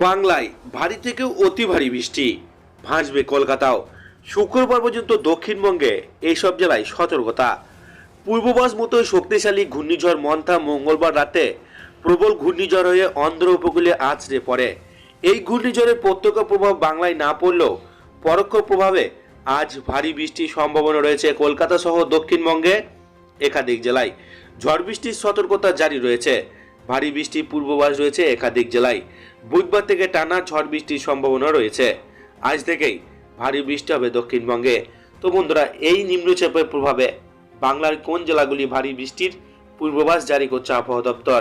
বাংলায় ভারী থেকে অতি ভারী বৃষ্টি। ভাসবে কলকাতাও। শুক্রবার পর্যন্ত দক্ষিণবঙ্গে এইসব জেলায় সতর্কতা। পূর্ববাস মতো শক্তিশালী ঘূর্ণিঝড় মন্থা মঙ্গলবার রাতে প্রবল ঘূর্ণিঝড় হয়ে অন্ধ্র উপকূলে আছড়ে পড়ে। এই ঘূর্ণিঝড়ের প্রত্যক্ষ প্রভাব বাংলায় না পড়লেও পরোক্ষ প্রভাবে আজ ভারী বৃষ্টির সম্ভাবনা রয়েছে কলকাতা সহ দক্ষিণবঙ্গে একাধিক জেলায়। ঝড় বৃষ্টির সতর্কতা জারি রয়েছে। ভারী বৃষ্টির পূর্বাভাস রয়েছে একাধিক জেলায়। বুধবার থেকে টানা ঝড় বৃষ্টির সম্ভাবনা রয়েছে। আজ থেকেই ভারী বৃষ্টি হবে দক্ষিণবঙ্গে। তো বন্ধুরা, এই নিম্নচাপের প্রভাবে বাংলার কোন জেলাগুলি ভারী বৃষ্টির পূর্বাভাস জারি করছে আবহাওয়া দপ্তর?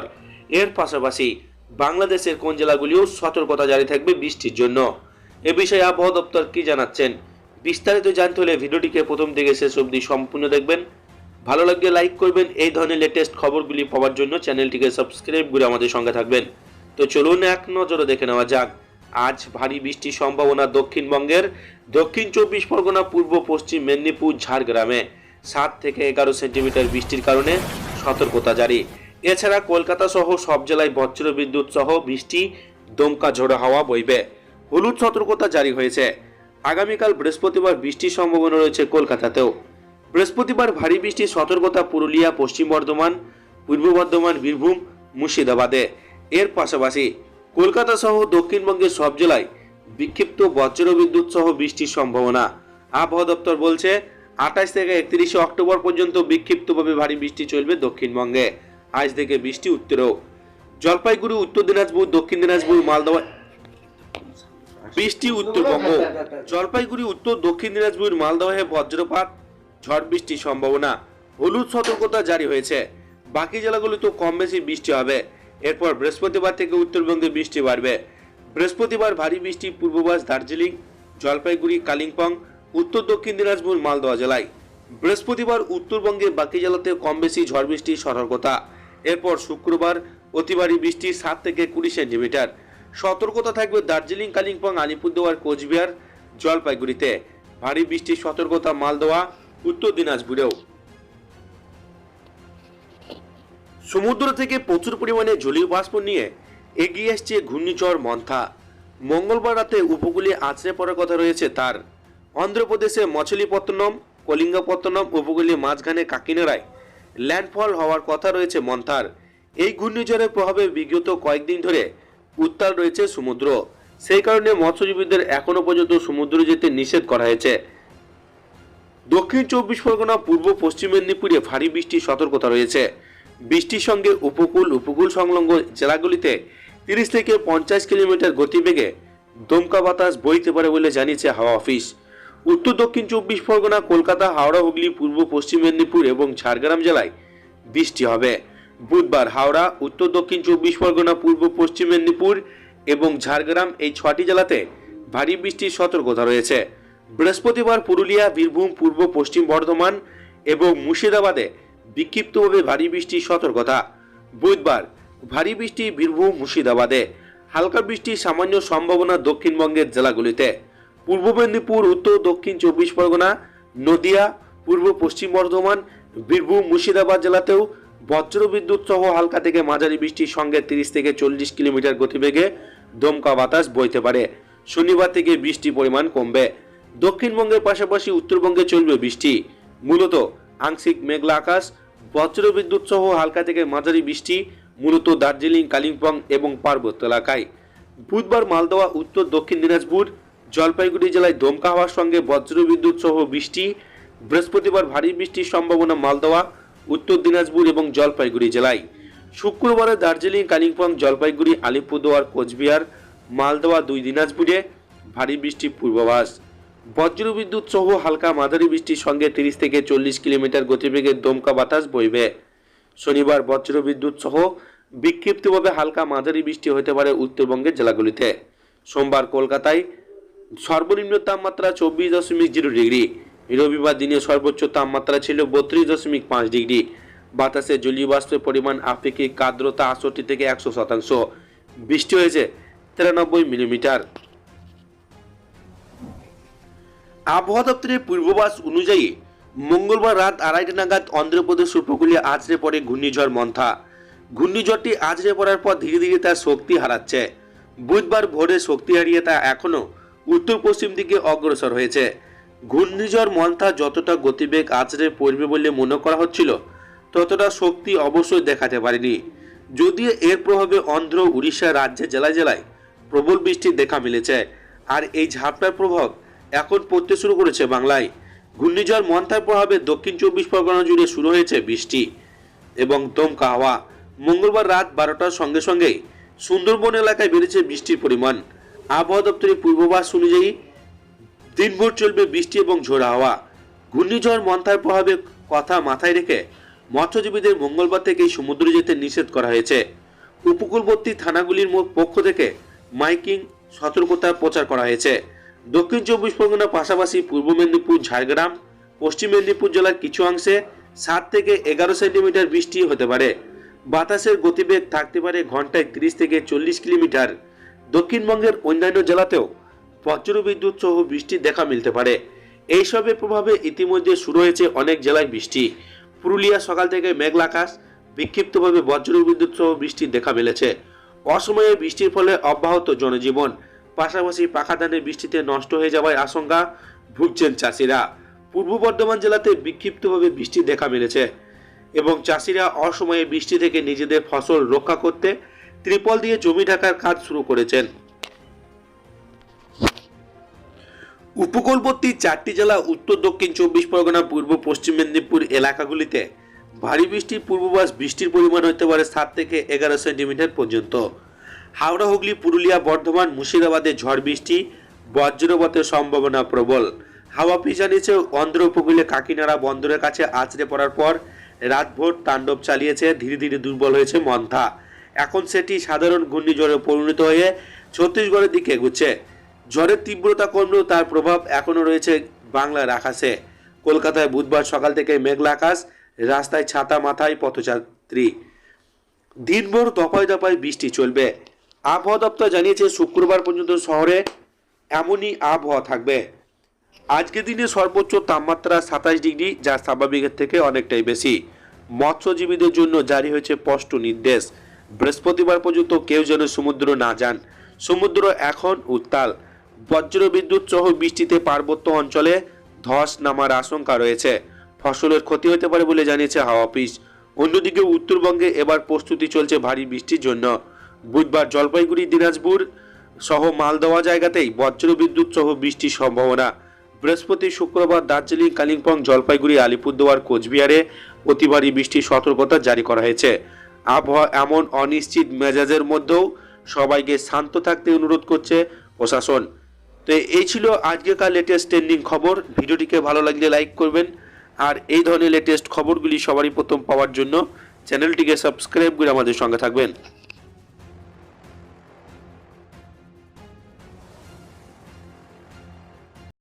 এর পাশাপাশি বাংলাদেশের কোন জেলাগুলিও সতর্কতা জারি থাকবে বৃষ্টির জন্য? এ বিষয়ে আবহাওয়া দপ্তর কি জানাচ্ছেন? বিস্তারিত জানতে হলে ভিডিওটিকে প্রথম থেকে শেষ অবধি সম্পূর্ণ দেখবেন। ভালো লাগলে লাইক করবেন। এই ধরনের লেটেস্ট খবরগুলি পাওয়ার জন্য চ্যানেলটিকে সাবস্ক্রাইব করে আমাদের সঙ্গে থাকবেন। তো চলুন এক নজরে দেখে নেওয়া যাক। আজ ভারী বৃষ্টির সম্ভাবনা দক্ষিণবঙ্গের। দক্ষিণ চব্বিশ পরগনা, পূর্ব, পশ্চিম মেদিনীপুর, ঝাড়গ্রামে। সাত থেকে এগারো সেন্টিমিটার বৃষ্টির কারণে সতর্কতা জারি। এছাড়া কলকাতা সহ সব জেলায় বজ্র বিদ্যুৎ সহ বৃষ্টি, দমকা ঝোড়ো হাওয়া বইবে। হলুদ সতর্কতা জারি হয়েছে। আগামীকাল বৃহস্পতিবার বৃষ্টির সম্ভাবনা রয়েছে কলকাতাতেও। বৃহস্পতিবার ভারী বৃষ্টির সতর্কতা পুরুলিয়া, পশ্চিম বর্ধমান, পূর্ব বর্ধমান, বীরভূম, মুর্শিদাবাদে। এর পাশাপাশি কলকাতা সহ দক্ষিণবঙ্গের সব জেলায় বিক্ষিপ্ত বজ্র বিদ্যুৎ সহ বৃষ্টির সম্ভাবনা। আবহাওয়া দপ্তর বলছে, আঠাশ থেকে একত্রিশে অক্টোবর পর্যন্ত বিক্ষিপ্তভাবে ভারী বৃষ্টি চলবে দক্ষিণবঙ্গে। আজ থেকে বৃষ্টি উত্তরেও। জলপাইগুড়ি, উত্তর দিনাজপুর, দক্ষিণ দিনাজপুর মালদহ বৃষ্টি উত্তরবঙ্গ। জলপাইগুড়ি, উত্তর, দক্ষিণ দিনাজপুর মালদহে বজ্রপাত, ঝড় বৃষ্টির সম্ভাবনা। হলুদ সতর্কতা জারি হয়েছে। বাকি জেলাগুলিতে কম বেশি বৃষ্টি হবে। এরপর বৃহস্পতিবার থেকে উত্তরবঙ্গে বৃষ্টি বাড়বে। বৃহস্পতিবার ভারী বৃষ্টি পূর্ববাস দার্জিলিং, জলপাইগুড়ি, কালিম্পং, উত্তর দক্ষিণ দিনাজপুর মালদহ জেলায়। বৃহস্পতিবার উত্তরবঙ্গে বাকি জেলাতে কম বেশি ঝড় বৃষ্টির সতর্কতা। এরপর শুক্রবার অতি ভারী বৃষ্টি সাত থেকে কুড়ি সেন্টিমিটার। সতর্কতা থাকবে দার্জিলিং, কালিম্পং, আলিপুরদুয়ার, কোচবিহার, জলপাইগুড়িতে। ভারী বৃষ্টির সতর্কতা মালদোয়া উত্তর দিনাজপুরেও। সমুদ্র থেকে প্রচুর পরিমাণে জলীয় বাষ্প নিয়ে এগিয়ে আসছে ঘূর্ণিঝড় মন্থা। মঙ্গলবার রাতে উপকূলে আছড়ে পড়ার কথা রয়েছে তার। অন্ধ্রপ্রদেশে মছলিপত্তনম, কলিঙ্গাপত্তনম উপকূলে মাঝখানে কাকিনারায় ল্যান্ডফল হওয়ার কথা রয়েছে মন্থার। এই ঘূর্ণিঝড়ের প্রভাবে বিগত কয়েকদিন ধরে উত্তাল রয়েছে সমুদ্র। সেই কারণে মৎস্যজীবীদের এখনও পর্যন্ত সমুদ্র যেতে নিষেধ করা হয়েছে। দক্ষিণ চব্বিশ পরগনা, পূর্ব পশ্চিম মেদিনীপুরে ভারী বৃষ্টির সতর্কতা রয়েছে। বৃষ্টির সঙ্গে উপকূল উপকূল সংলগ্ন জেলাগুলিতে তিরিশ থেকে পঞ্চাশ কিলোমিটার গতিবেগে দমকা বাতাস বইতে পারে বলে জানিয়েছে হাওয়া অফিস। উত্তর, দক্ষিণ চব্বিশ পরগনা, কলকাতা, হাওড়া, হুগলি, পূর্ব, পশ্চিম মেদিনীপুর এবং ঝাড়গ্রাম জেলায় বৃষ্টি হবে। বুধবার হাওড়া, উত্তর, দক্ষিণ চব্বিশ পরগনা, পূর্ব, পশ্চিম মেদিনীপুর এবং ঝাড়গ্রাম এই ছটি জেলাতে ভারী বৃষ্টির সতর্কতা রয়েছে। বৃহস্পতিবার পুরুলিয়া, বীরভূম, পূর্ব, পশ্চিম বর্ধমান এবং মুর্শিদাবাদে বিক্ষিপ্তভাবে ভারী বৃষ্টির সতর্কতা। বুধবার ভারী বৃষ্টি বীরভূম, মুর্শিদাবাদে। হালকা বৃষ্টির সামান্য সম্ভাবনা দক্ষিণবঙ্গের জেলাগুলিতে। পূর্ব মেদিনীপুর, উত্তর, দক্ষিণ চব্বিশ পরগনা, নদিয়া, পূর্ব পশ্চিম বর্ধমান, বীরভূম, মুর্শিদাবাদ জেলাতেও বজ্র বিদ্যুৎ সহ হালকা থেকে মাঝারি বৃষ্টির সঙ্গে তিরিশ থেকে চল্লিশ কিলোমিটার গতিবেগে দমকা বাতাস বইতে পারে। শনিবার থেকে বৃষ্টির পরিমাণ কমবে। দক্ষিণবঙ্গের পাশাপাশি উত্তরবঙ্গে চলবে বৃষ্টি। মূলত আংশিক মেঘলা আকাশ বজ্র বিদ্যুৎ সহ হালকা থেকে মাঝারি বৃষ্টি, মূলত দার্জিলিং, কালিম্পং এবং পার্বত্য এলাকায়। বুধবার মালদহ উত্তর, দক্ষিণ দিনাজপুর, জলপাইগুড়ি জেলায় দমকা হওয়ার সঙ্গে বজ্র বিদ্যুৎ সহ বৃষ্টি, বৃহস্পতিবার ভারী বৃষ্টির সম্ভাবনা মালদহ উত্তর দিনাজপুর এবং জলপাইগুড়ি জেলায়। শুক্রবারে দার্জিলিং, কালিম্পং, জলপাইগুড়ি, আলিপুরদুয়ার, কোচবিহার মালদহ দুই দিনাজপুরে ভারী বৃষ্টির পূর্বাভাস। বজ্রবিদ্যুৎ সহ হালকা মাঝারি বৃষ্টির সঙ্গে তিরিশ থেকে চল্লিশ কিলোমিটার গতিবেগের দমকা বাতাস বইবে। শনিবার বজ্রবিদ্যুৎ সহ বিক্ষিপ্তভাবে হালকা মাঝারি বৃষ্টি হতে পারে উত্তরবঙ্গের জেলাগুলিতে। সোমবার কলকাতায় সর্বনিম্ন তাপমাত্রা চব্বিশ দশমিক জিরো ডিগ্রি, রবিবার দিনে সর্বোচ্চ তাপমাত্রা ছিল বত্রিশ দশমিক পাঁচ ডিগ্রি। বাতাসে জলীয় বাষ্পের পরিমাণ আপেক্ষিক আর্দ্রতা আটষট্টি থেকে একশো শতাংশ। বৃষ্টি হয়েছে তিরানব্বই মিলিমিটার। আবহাওয়া দপ্তরের পূর্বাভাস অনুযায়ী মঙ্গলবার রাত আড়াইটা নাগাদ অন্ধ্রপ্রদেশ উপকূলে আছড়ে পড়ে ঘূর্ণিঝড় মন্থা। ঘূর্ণিঝড়টি আছড়ে পড়ার পর ধীরে ধীরে তার শক্তি হারাচ্ছে। বুধবার ভোরে শক্তি হারিয়ে তা এখনও উত্তর পশ্চিম দিকে অগ্রসর হয়েছে। ঘূর্ণিঝড় মন্থা যতটা গতিবেগ আছড়ে পড়বে বলে মনে করা হচ্ছিল, ততটা শক্তি অবশ্যই দেখাতে পারেনি। যদিও এর প্রভাবে অন্ধ্র, উড়িষ্যা রাজ্যে জেলায় জেলায় প্রবল বৃষ্টির দেখা মিলেছে। আর এই ঝাপটার প্রভাব এখন পড়তে শুরু করেছে বাংলায়। ঘূর্ণিঝড় মন্থার প্রভাবে দক্ষিণ চব্বিশ পরগনা জুড়ে শুরু হয়েছে বৃষ্টি এবং দমকা হাওয়া। মঙ্গলবার রাত বারোটার সঙ্গে সঙ্গেই সুন্দরবন এলাকায় বেড়েছে বৃষ্টির পরিমাণ। আবহাওয়া দপ্তরের পূর্বাভাস অনুযায়ী দিনভর চলবে বৃষ্টি এবং ঝোড়ো হাওয়া। ঘূর্ণিঝড় মন্থার প্রভাবে কথা মাথায় রেখে মৎস্যজীবীদের মঙ্গলবার থেকেই সমুদ্রে যেতে নিষেধ করা হয়েছে। উপকূলবর্তী থানাগুলির পক্ষ থেকে মাইকিং সতর্কতা প্রচার করা হয়েছে। দক্ষিণ চব্বিশ পরগনার পাশাপাশি পূর্ব মেদিনীপুর, ঝাড়গ্রাম, পশ্চিম মেদিনীপুর জেলার কিছু অংশে সাত থেকে এগারো সেন্টিমিটার বৃষ্টি হতে পারে। বাতাসের গতিবেগ থাকতে পারে ঘন্টায় তিরিশ থেকে চল্লিশ কিলোমিটার। দক্ষিণবঙ্গের অন্যান্য জেলাতেও বজ্রবিদ্যুৎ সহ বৃষ্টি দেখা মিলতে পারে। এইসবের প্রভাবে ইতিমধ্যে শুরু হয়েছে অনেক জেলায় বৃষ্টি। পুরুলিয়া সকাল থেকে মেঘলা আকাশ, বিক্ষিপ্তভাবে বজ্রবিদ্যুৎ সহ বৃষ্টির দেখা মিলেছে। অসময়ে বৃষ্টির ফলে অব্যাহত জনজীবন। পাশাপাশি পাকা ধানের বৃষ্টিতে নষ্ট হয়ে যাওয়ার আশঙ্কা ভুগছেন চাষিরা। পূর্ব বর্ধমান জেলাতে বিক্ষিপ্তভাবে বৃষ্টি দেখা মিলেছে এবং চাষিরা অসময়ে বৃষ্টি থেকে নিজেদের ফসল রক্ষা করতে ত্রিপল দিয়ে জমি ঢাকার কাজ শুরু করেছেন। উপকূলবর্তী চারটি জেলা উত্তর, দক্ষিণ, চব্বিশ পরগনা, পূর্ব, পশ্চিম মেদিনীপুর এলাকাগুলিতে ভারী বৃষ্টির পূর্বাভাস বৃষ্টির পরিমাণ হতে পারে সাত থেকে এগারো সেন্টিমিটার পর্যন্ত। হাওড়া, হুগলি, পুরুলিয়া, বর্ধমান, মুর্শিদাবাদে ঝড় বৃষ্টি, বজ্রপাতের সম্ভাবনা প্রবল। হাওয়া জানিয়েছে অন্ধ্র উপকূলে কাকিনাড়া বন্দরের কাছে আছড়ে পড়ার পর রাতভর তাণ্ডব চালিয়েছে, ধীরে ধীরে দুর্বল হয়েছে মন্থা। এখন সেটি সাধারণ ঘূর্ণিঝড়ে পরিণত হয়ে ছত্তিশগড়ের দিকে এগুচ্ছে। ঝড়ের তীব্রতা কমলেও তার প্রভাব এখনও রয়েছে বাংলার আকাশে। কলকাতায় বুধবার সকাল থেকে মেঘলা আকাশ, রাস্তায় ছাতা মাথায় পথযাত্রী। দিনভর দফায় দফায় বৃষ্টি চলবে। আবহাওয়া দপ্তর জানিয়েছে, শুক্রবার পর্যন্ত শহরে এমনই আবহাওয়া থাকবে। আজকের দিনে সর্বোচ্চ তাপমাত্রা সাতাশ ডিগ্রি, যা স্বাভাবিকের থেকে অনেকটাই বেশি। মৎস্যজীবীদের জন্য জারি হয়েছে স্পষ্ট নির্দেশ। বৃহস্পতিবার পর্যন্ত কেউ যেন সমুদ্র না যান। সমুদ্র এখন উত্তাল। বজ্র বিদ্যুৎ সহ বৃষ্টিতে পার্বত্য অঞ্চলে ধস নামার আশঙ্কা রয়েছে। ফসলের ক্ষতি হতে পারে বলে জানিয়েছে হাওয়া অফিস। অন্যদিকে উত্তরবঙ্গে এবার প্রস্তুতি চলছে ভারী বৃষ্টির জন্য। বুধবার জলপাইগুড়ি, দিনাজপুর সহ মালদহ জায়গাতেই বজ্র বিদ্যুৎ সহ বৃষ্টির সম্ভাবনা। বৃহস্পতি, শুক্রবার দার্জিলিং, কালিম্পং, জলপাইগুড়ি, আলিপুরদুয়ার, কোচবিহারে অতি ভারী বৃষ্টির সতর্কতা জারি করা হয়েছে। আবহাওয়া এমন অনিশ্চিত মেজাজের মধ্যেও সবাইকে শান্ত থাকতে অনুরোধ করছে প্রশাসন। তো এই ছিল আজকেকার লেটেস্ট ট্রেন্ডিং খবর। ভিডিওটিকে ভালো লাগলে লাইক করবেন। আর এই ধরনের লেটেস্ট খবরগুলি সবারই প্রথম পাওয়ার জন্য চ্যানেলটিকে সাবস্ক্রাইব করে আমাদের সঙ্গে থাকবেন।